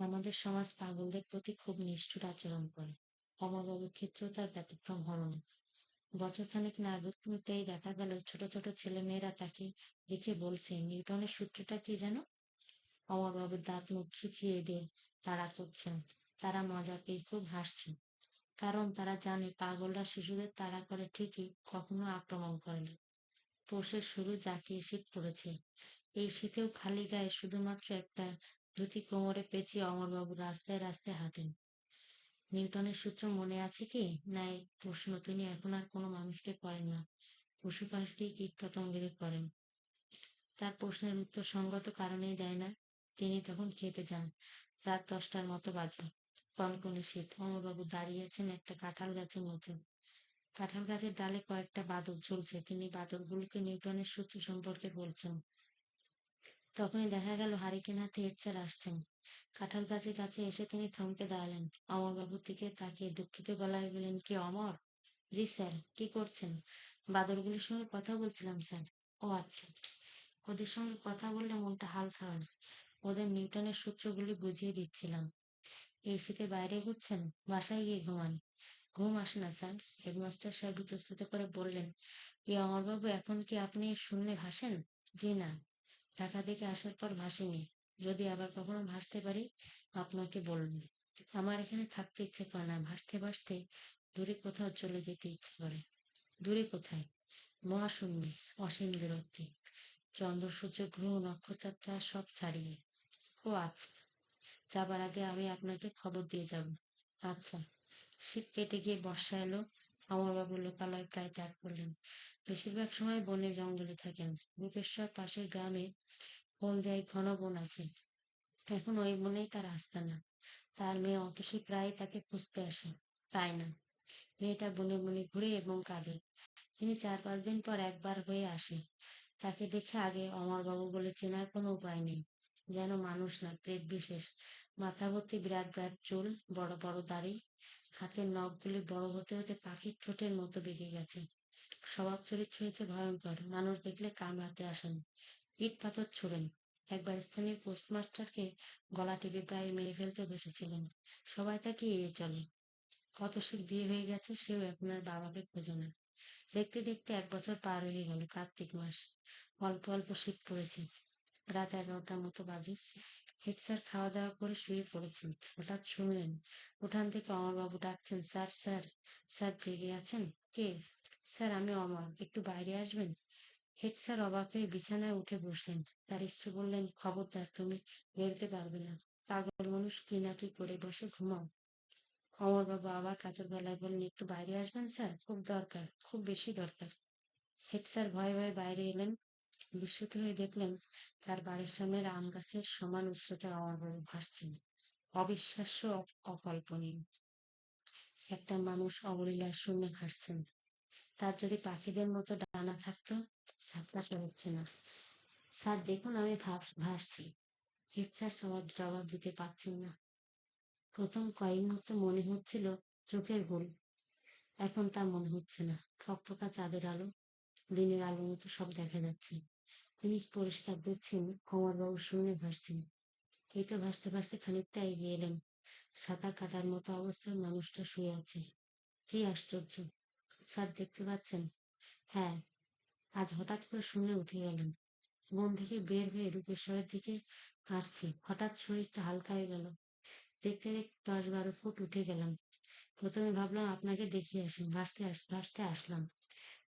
আমাদের সমাজ পাগলদের প্রতি খুব নিষ্ঠুর আচরণ করে। অমরবাবুর ক্ষেত্রেও তার ব্যতিক্রম হল না। বছরখানেক না দেখা গেল, ছোট ছোট ছেলে মেয়েরা তাকে দেখে বলছে, নিউটনের সূত্রটা কি যেন অমরবাবুর দাঁত মুখ খিচিয়ে দিয়ে তারা করছেন। তারা মজা পেয়ে খুব হাসছেন। কারণ তারা জানে পাগলরা শিশুদের তাড়া করে ঠিকই কখনো আক্রমণ করে না পৌষের শুরু জাঁকিয়ে শীত পড়েছে এই শীতেও খালি গায়ে শুধুমাত্র একটা ধুতি কোমরে পেঁচিয়ে অমরবাবু রাস্তায় রাস্তায় হাঁটেন। নিউটনের সূত্র মনে আছে কি? না এই প্রশ্ন। তিনি এখন আর কোনো মানুষকে করেন না। পশু পাখি কীট পতঙ্গেদের করেন। তার প্রশ্নের উত্তর সঙ্গত কারণেই দেয় না। তিনি তখন খেতে যান। রাত দশটার মতো বাজে। কনকনে শীত। অমরবাবু দাঁড়িয়েছেন একটা কাঁঠাল গাছের নিচে কাঁঠাল গাছের ডালে কয়েকটা বাদর ঝুলছে তিনি বাদরগুলোকে নিউটনের সূত্র সম্পর্কে বলছেন। তখনই দেখা গেল হারিকেন হাতে হেড আসছেন কাঁঠাল গাছের কাছে এসে তিনি থমকে দাঁড়ালেন। অমরবাবুর দিকে তাকিয়ে দুঃখিত গলায় বললেন, কি অমর? জি স্যার, কি করছেন? বাদরগুলির সঙ্গে কথা বলছিলাম স্যার। ও আচ্ছা ওদের সঙ্গে কথা বললে মনটা হালকা হয়। ওদের নিউটনের সূত্রগুলি বুঝিয়ে দিচ্ছিলাম। এই শীতে বাইরে ঘুরছেন? বাসায় গিয়ে ঘুমান? ঘুম আসে না স্যার। হেডমাস্টার সাহেব ইতস্তত করে বললেন কি অমরবাবু এখন কি আপনি শূন্যে ভাসেন? জি না। ঢাকা থেকে আসার পর ভাসিনি। যদি আবার কখনো ভাসতে পারি, আপনাকে বলব। আমার এখানে থাকতে ইচ্ছে করে না। ভাসতে ভাসতে দূরে কোথাও চলে যেতে ইচ্ছে করে। দূরে কোথায়? মহাশূন্যে, অসীম দূরত্বে চন্দ্র সূর্য গ্রহ নক্ষত্র সব ছাড়িয়ে। ও আচ্ছা যাবার আগে আমি আপনাকে খবর দিয়ে যাব। আচ্ছা শীত কেটে গিয়ে বর্ষা এলো। আমার বাবু লোকালয় প্রায় ত্যাগ করলেন। বেশিরভাগ সময় বনে জঙ্গলে থাকেন। রূপেশ্বর পাশের গ্রামে হলদিয়ায় ঘন বন আছে। এখন ওই বনেই তার আস্তানা তার মেয়ে অতসী প্রায় তাকে খুঁজতে আসে। পায় না? মেয়েটা বনে বনে ঘুরে এবং কাঁদে। তিনি চার পাঁচ দিন পর একবার হয়ে আসে। তাকে দেখে আগে অমরবাবু বলে চেনার কোনো উপায় নেই। যেন মানুষ না, প্রেত বিশেষ। মাথা ভর্তি বিরাট বিরাট চুল, বড় বড় দাড়ি, হাতের নখগুলি বড় হতে হতে পাখির ঠোঁটের মতো বেঁকে গেছে। স্বভাব চরিত্র হয়েছে ভয়ঙ্কর। মানুষ দেখলে কামড়াতে আসেন ইট পাথর ছোড়েন একবার স্থানীয় পোস্টমাস্টারকে গলা টিপে প্রায় মেরে ফেলতে বসেছিলেন। সবাই তাকে এড়িয়ে চলে। কত শীত বিয়ে হয়ে গেছে, সেও এখন আর বাবাকে খোঁজে না। দেখতে দেখতে এক বছর পার হয়ে গেল কার্তিক মাস। অল্প অল্প শীত পড়েছে। রাত এগারোটার মতো বাজে। হেড স্যার খাওয়া দাওয়া করে শুয়ে পড়েছেন। হঠাৎ শুনলেন, উঠান থেকে অমরবাবু ডাকছেন, স্যার স্যার স্যার জেগে আছেন? কে? স্যার আমি অমর। একটু বাইরে আসবেন? হেড স্যার অবাক হয়ে বিছানায় উঠে বসলেন। তার স্ত্রী বললেন, খবরদার, তুমি বেরোতে পারবে না। পাগল মানুষ কি না কি করে বসে ঘুমাও? অমর বাবু আবার কাতর গলায় বললেন, একটু বাইরে আসবেন স্যার? খুব দরকার, খুব বেশি দরকার। হেড স্যার ভয়ে ভয়ে বাইরে এলেন। বিস্মিত হয়ে দেখলেন, তার বাড়ির সামনের আম গাছের সমান উচ্চতায় অমরবাবু ভাসছেন। অবিশ্বাস্য অকল্পনীয়। একটা মানুষ অবলীলার শূন্য ভাসছেন। তার যদি পাখিদের মতো ডানা থাকতো ঝাপটাতে হচ্ছে না। স্যার, দেখুন আমি ভাসছি। স্যার সবার জবাব দিতে পারছেন না। প্রথম কয়েক মুহূর্ত মনে হচ্ছিল চোখের ভুল এখন তা মনে হচ্ছে না। ফকফকা চাঁদের আলো, দিনের আলোর মতো সব দেখা যাচ্ছে। তিনি পরিষ্কার দেখছেন বাবু শুনে ভাসছেন। এই তো ভাসতে ভাসতে খানিকটা এগিয়ে এলেন। সাঁতার কাটার মতো অবস্থায় মানুষটা শুয়ে আছে। কি আশ্চর্য! স্যার দেখতে পাচ্ছেন? হ্যাঁ। আজ হঠাৎ করে শুনে উঠে গেলেন। বন থেকে বের হয়ে রূপেশ্বরের দিকে আসছি। হঠাৎ শরীরটা হালকা হয়ে গেল। দেখতে দেখতে দশ বারো ফুট উঠে গেলাম। প্রথমে ভাবলাম আপনাকে দেখিয়ে আসি। ভাসতে ভাসতে আসলাম।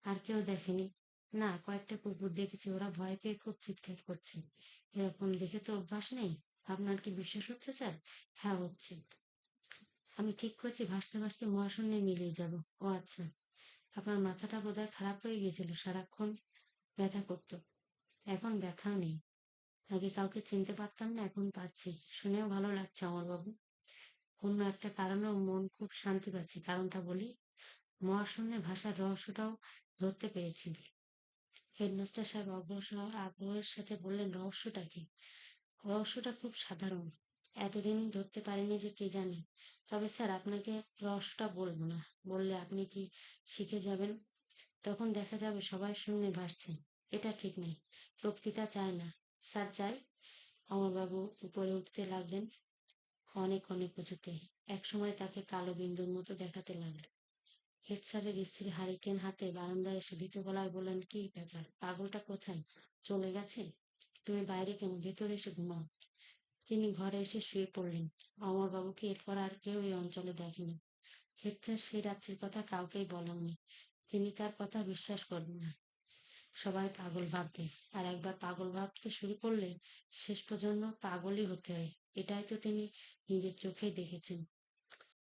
আর কেউ দেখেনি। না, কয়েকটা কুকুর দেখেছি। ওরা ভয় পেয়ে খুব চিৎকার করছে। এরকম দেখে তো অভ্যাস নেই। আপনার কি বিশ্বাস হচ্ছে, স্যার? হ্যাঁ হচ্ছে। আমি ঠিক করছি। ভাসতে ভাসতে মহাশূন্যে মিলিয়ে যাব। ও আচ্ছা। আপনার মাথাটা বোধহয় খারাপ হয়ে গিয়েছিল, সারাক্ষণ ব্যথা করতো। এখন ব্যথাও নেই। আগে কাউকে চিনতে পারতাম না, এখন পারছি। শুনেও ভালো লাগছে আমার বাবু। অন্য একটা কারণেও মন খুব শান্তি পাচ্ছি, কারণটা বলি মহাশূন্যে ভাষার রহস্যটাও ধরতে পেরেছি। হেডমাস্টার সাহেব অগ্রসর আগ্রহের সাথে বললেন, রহস্যটা কি? রহস্যটা খুব সাধারণ। এতদিন ধরতে পারিনি যে কে জানে। তবে স্যার, আপনাকে রসটা বলব না। বললে আপনি কি শিখে যাবেন? তখন দেখা যাবে সবাই শূন্যে ভাসছে। এটা ঠিক নেই প্রকৃতি চায় না। স্যার চাই অমরবাবু উপরে উঠতে লাগলেন অনেক অনেক উঁচুতে একসময় তাকে কালো বিন্দুর মতো দেখাতে লাগল। হেড স্যারের স্ত্রী হারিকেন হাতে বারান্দায় এসে ভীত গলায় বললেন, কি ব্যাপার? পাগলটা কোথায়? চলে গেছে? তুমি বাইরে কেন? ভেতরে এসে ঘুমাও। তিনি ঘরে এসে শুয়ে পড়লেন। অমরবাবুকে এরপর আর কেউ এই অঞ্চলে দেখেনি। হেচ্ছার সেই রাত্রির কথা কাউকেই বলেননি। তিনি তার কথা বিশ্বাস করবেন না। সবাই পাগল ভাববে। আর একবার পাগল ভাবতে শুরু করলে শেষ পর্যন্ত পাগলই হতে হয়। এটাই তো তিনি নিজের চোখেই দেখেছেন।